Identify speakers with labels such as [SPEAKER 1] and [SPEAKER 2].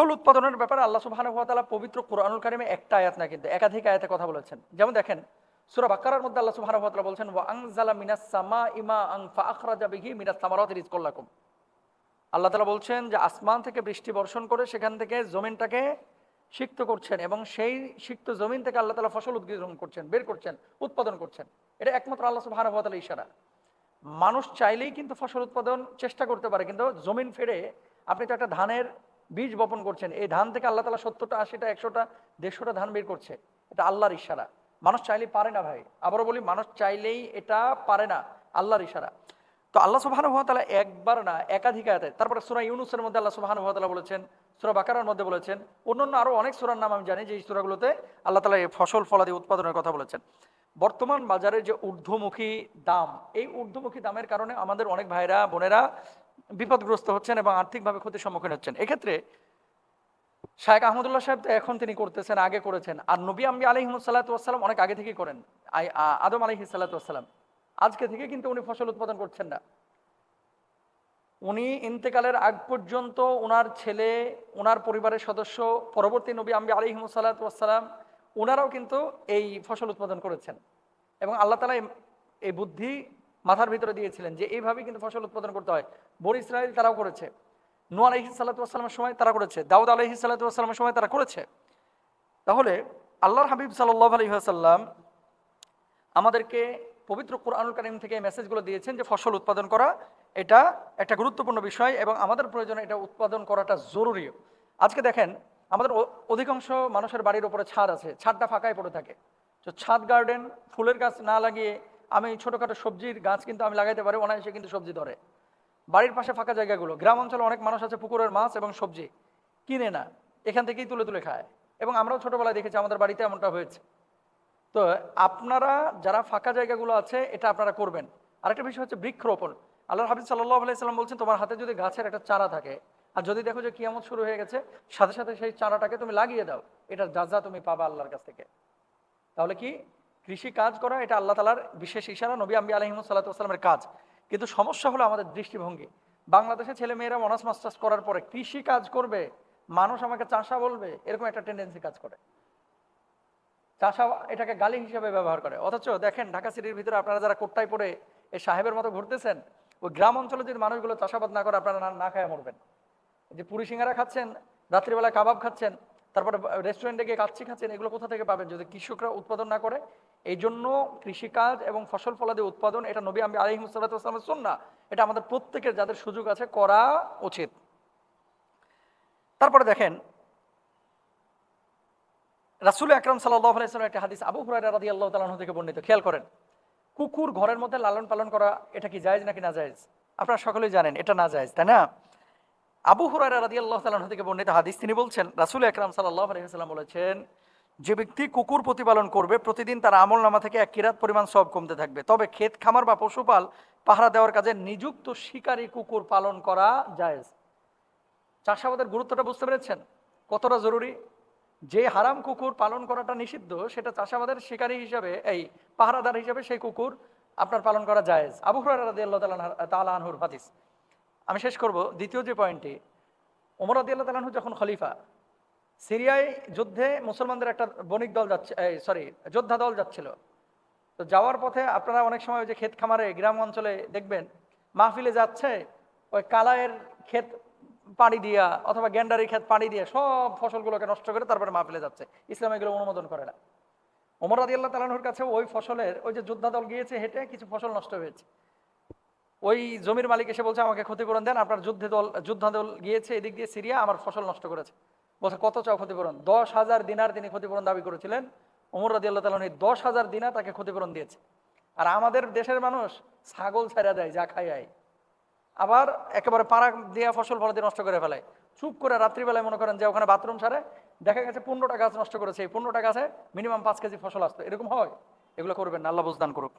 [SPEAKER 1] ফসল উৎপাদনের ব্যাপারে আল্লাহ সুবহানাহু পবিত্র কোরআনুল কারিমে একটা আয়াত না কিন্তু একাধিক আয়াতে কথা বলেছেন। যেমন দেখেন, সূরা বাকারার মধ্যে আল্লাহ সুবহানাহু ওয়া তাআলা বলছেন, ওয়া আনজালা মিনাস সামাই মাআন ফাআখরাজা বিহি মিনাস সামারাতি রিজকাল লাকুম। আল্লাহ তাআলা বলছেন যে, আসমান থেকে বৃষ্টি বর্ষণ করে সেখান থেকে জমিনটাকে সিক্ত করছেন এবং সেই সিক্ত জমিন থেকে আল্লাহ তাআলা ফসল উৎপাদন করছেন, বের করছেন, উৎপাদন করছেন। এটা একমাত্র আল্লাহ সুবহানাহু ওয়া ইশারা। মানুষ চাইলেই কিন্তু ফসল উৎপাদন চেষ্টা করতে পারে, কিন্তু জমিন ফেরে আপনি তো একটা ধানের বীজ বপন করছেন। এই ধান থেকে আল্লাহ তালা সত্তরটা, আশিটা, একশোটা, দেড়শোটা ধান বের করছে। এটা আল্লাহর ইশারা। মানুষ চাইলেই পারে না ভাই। আবারও বলি, মানুষ চাইলেই এটা পারে না। আল্লাহর ইশারা। তো আল্লাহ সুবাহানু তালা একবার না, একাধিক আয়াতে, তারপরে সুরা ইউনুসের মধ্যে আল্লাহ সুবাহানু তালা বলেছেন, সুরা বাকারার মধ্যে বলেছেন, অন্যান্য আরও অনেক সুরার নাম আমি জানি, যে এই সুরাগুলোতে আল্লাহ তালা এই ফসল ফলাদি উৎপাদনের কথা বলেছেন। বর্তমান বাজারে যে ঊর্ধ্বমুখী দাম, এই ঊর্ধ্বমুখী দামের কারণে আমাদের অনেক ভাইরা বোনেরা বিপদগ্রস্ত হচ্ছেন এবং আর্থিকভাবে ক্ষতির সম্মুখীন হচ্ছেন। এক্ষেত্রে শাহেক আহমদুল্লাহ সাহেব এখন তিনি করতেছেন, আগে করেছেন। আর নবী আম্বি আলহিমসাল্লাতাম অনেক আগে থেকেই করেন। আদম আলহি সাল্লাতাম আজকে থেকে কিন্তু উনি ফসল উৎপাদন করছেন না। উনি ইন্তেকালের আগ পর্যন্ত ওনার ছেলে ওনার পরিবারের সদস্য, পরবর্তী নবী আম্বি আলিহিমসাল্লাতাম ওনারাও কিন্তু এই ফসল উৎপাদন করেছেন। এবং আল্লাহ তালা এই বুদ্ধি মাথার ভিতরে দিয়েছিলেন যে এইভাবেই কিন্তু ফসল উৎপাদন করতে হয়। বন ইসরায়েল তারাও করেছে। নু আলহি সাল্লাতামের সময় তারা করেছে। দাউদ আলহি সাল্লাতামের সময় তারা করেছে। তাহলে আল্লাহর হাবিব সাল্লাহ আলহি আসাল্লাম আমাদেরকে পবিত্র কোরআনুল কারিম থেকে মেসেজগুলো দিয়েছেন যে ফসল উৎপাদন করা, এটা একটা গুরুত্বপূর্ণ বিষয় এবং আমাদের প্রয়োজনে এটা উৎপাদন করাটা জরুরি। আজকে দেখেন, আমাদের অধিকাংশ মানুষের বাড়ির ওপরে ছাদ আছে। ছাদটা ফাঁকায় পড়ে থাকে। তো ছাদ গার্ডেন ফুলের গাছ না লাগিয়ে আমি ছোটোখাটো সবজির গাছ কিন্তু আমি লাগাইতে পারি, অনায়াসে কিন্তু সবজি ধরে। বাড়ির পাশে ফাঁকা জায়গাগুলো। গ্রাম অঞ্চলে অনেক মানুষ আছে পুকুরের মাছ এবং সবজি, কিনে না, এখান থেকেই তুলে তুলে খায়। এবং আমরাও ছোটোবেলায় দেখেছি আমাদের বাড়িতে এমনটা হয়েছে। তো আপনারা যারা ফাঁকা জায়গাগুলো আছে, এটা আপনারা করবেন। আরেকটা বিষয় হচ্ছে বৃক্ষরোপণ। আল্লাহ হাবিব সাল্লাহ আলাইসাল্লাম বলছেন, তোমার হাতে যদি গাছের একটা চারা থাকে, আর যদি দেখো যে কিয়ামত শুরু হয়ে গেছে, সাথে সাথে সেই চারাটাকে তুমি লাগিয়ে দাও। এটা যা যা তুমি পাবা আল্লাহর কাছ থেকে। তাহলে কি? কৃষি কাজ করা, এটা আল্লাহ তালার বিশেষ ইশারা, নবী আম্বি আলহিমসাল্লাতামের কাজ। কিন্তু সমস্যা হলো আমাদের দৃষ্টিভঙ্গি। বাংলাদেশে ছেলে মেয়েরা অনার্স, মাস্টার্স করার পরে কৃষি কাজ করবে, মানুষ আমাকে চাষা বলবে, এরকম একটা টেন্ডেন্সি কাজ করে। চাষা এটাকে গালি হিসেবে ব্যবহার করে। অথচ দেখেন, ঢাকা সিটির ভিতরে আপনারা যারা কোট্টায় পড়ে এই সাহেবের মতো ঘুরতেছেন, ওই গ্রাম অঞ্চলে যদি মানুষগুলো চাষাবাদ না করে, আপনারা না খায় মরবেন। যে পুরি সিঙ্গারা খাচ্ছেন, রাত্রিবেলা কাবাব খাচ্ছেন তারপরে রেস্টুরেন্টে গিয়ে কাচ্চি খাচ্ছেন, এগুলো কোথা থেকে পাবেন? যদি কৃষকরা উৎপাদন না করে এই জন্য কৃষিকাজ এবং ফসল ফলাদি উৎপাদন, এটা নবী আমি আলিহিমসাল্লামের না এটা আমাদের প্রত্যেকের যাদের সুযোগ আছে, করা উচিত। তারপরে দেখেন, রাসুল আকরাম সাল্লাহ একটা হাদিস, আবু হুরাই রাদি আল্লাহ তালাহ থেকে বর্ণিত। খেয়াল করেন, কুকুর ঘরের মধ্যে লালন পালন করা, এটা কি জায়েজ নাকি না জায়েজ? আপনারা সকলেই জানেন, এটা না জায়েজ, তাই না? আবু হুরাই রাদি আল্লাহ তালাহ থেকে বর্ণিত হাদিস, তিনি বলছেন, রাসুল আকরাম সাল্লাহ আলাইসাল্লাম বলেছেন, যে ব্যক্তি কুকুর প্রতিপালন করবে, প্রতিদিন তার আমল নামা থেকে এক কিরাত পরিমাণ সব কমতে থাকবে। তবে ক্ষেত, খামার বা পশুপাল পাহারা দেওয়ার কাজে নিযুক্ত শিকারী কুকুর পালন করা জায়েজ। চাষাবাদের গুরুত্বটা বুঝতে পেরেছেন? কতটা জরুরি? যে হারাম কুকুর পালন করাটা নিষিদ্ধ, সেটা চাষাবাদের শিকারী হিসাবে, এই পাহারাদার হিসাবে সেই কুকুর আপনার পালন করা জায়েজ। আবু হরাদি আল্লাহ তালাহুর হাদিস। আমি শেষ করব দ্বিতীয় যে পয়েন্টটি ওমর আদি আল্লাহ তালাহু যখন খলিফা, সিরিয়ায় যুদ্ধে মুসলমানদের একটা বণিক দল যাচ্ছে সরি যোদ্ধা দল যাচ্ছিল। তো যাওয়ার পথে আপনারা অনেক সময় ওই যে ক্ষেত খামারে, গ্রাম অঞ্চলে দেখবেন, মাহফিলে যাচ্ছে, ওই কালায়ের ক্ষেত পানি দিয়া অথবা গ্যান্ডারি ক্ষেত পানি দিয়ে সব ফসলগুলোকে নষ্ট করে তারপরে মাহফিলে যাচ্ছে। ইসলাম এগুলো অনুমোদন করে না। ওমর আল্লাহ তালাহুর কাছে ওই ফসলের, ওই যে যোদ্ধা দল গিয়েছে হেঁটে কিছু ফসল নষ্ট হয়েছে। ওই জমির মালিক এসে বলছে, আমাকে ক্ষতিপূরণ দেন, আপনার যুদ্ধে দল যুদ্ধ দল গিয়েছে এদিক দিয়ে সিরিয়া, আমার ফসল নষ্ট করেছে। বলছে, কত চাও ক্ষতিপূরণ? দশ হাজার দিনার তিনি ক্ষতিপূরণ দাবি করেছিলেন। ওমর রাদি আল্লাহ তালন এই দশ হাজার দিনা তাকে ক্ষতিপূরণ দিয়েছে। আর আমাদের দেশের মানুষ ছাগল ছেড়া দেয়, যা খাই আয়। আবার একেবারে পাড়া দিয়ে ফসল ফলাদি নষ্ট করে ফেলায়। চুপ করে রাত্রিবেলায় মনে করেন যে ওখানে বাথরুম ছাড়ে দেখা গেছে পনেরোটা গাছ নষ্ট করেছে। এই পনেরোটা গাছে মিনিমাম পাঁচ কেজি ফসল আসতো। এরকম হয়? এগুলো করবেন আল্লাহ বুঝদান করুক।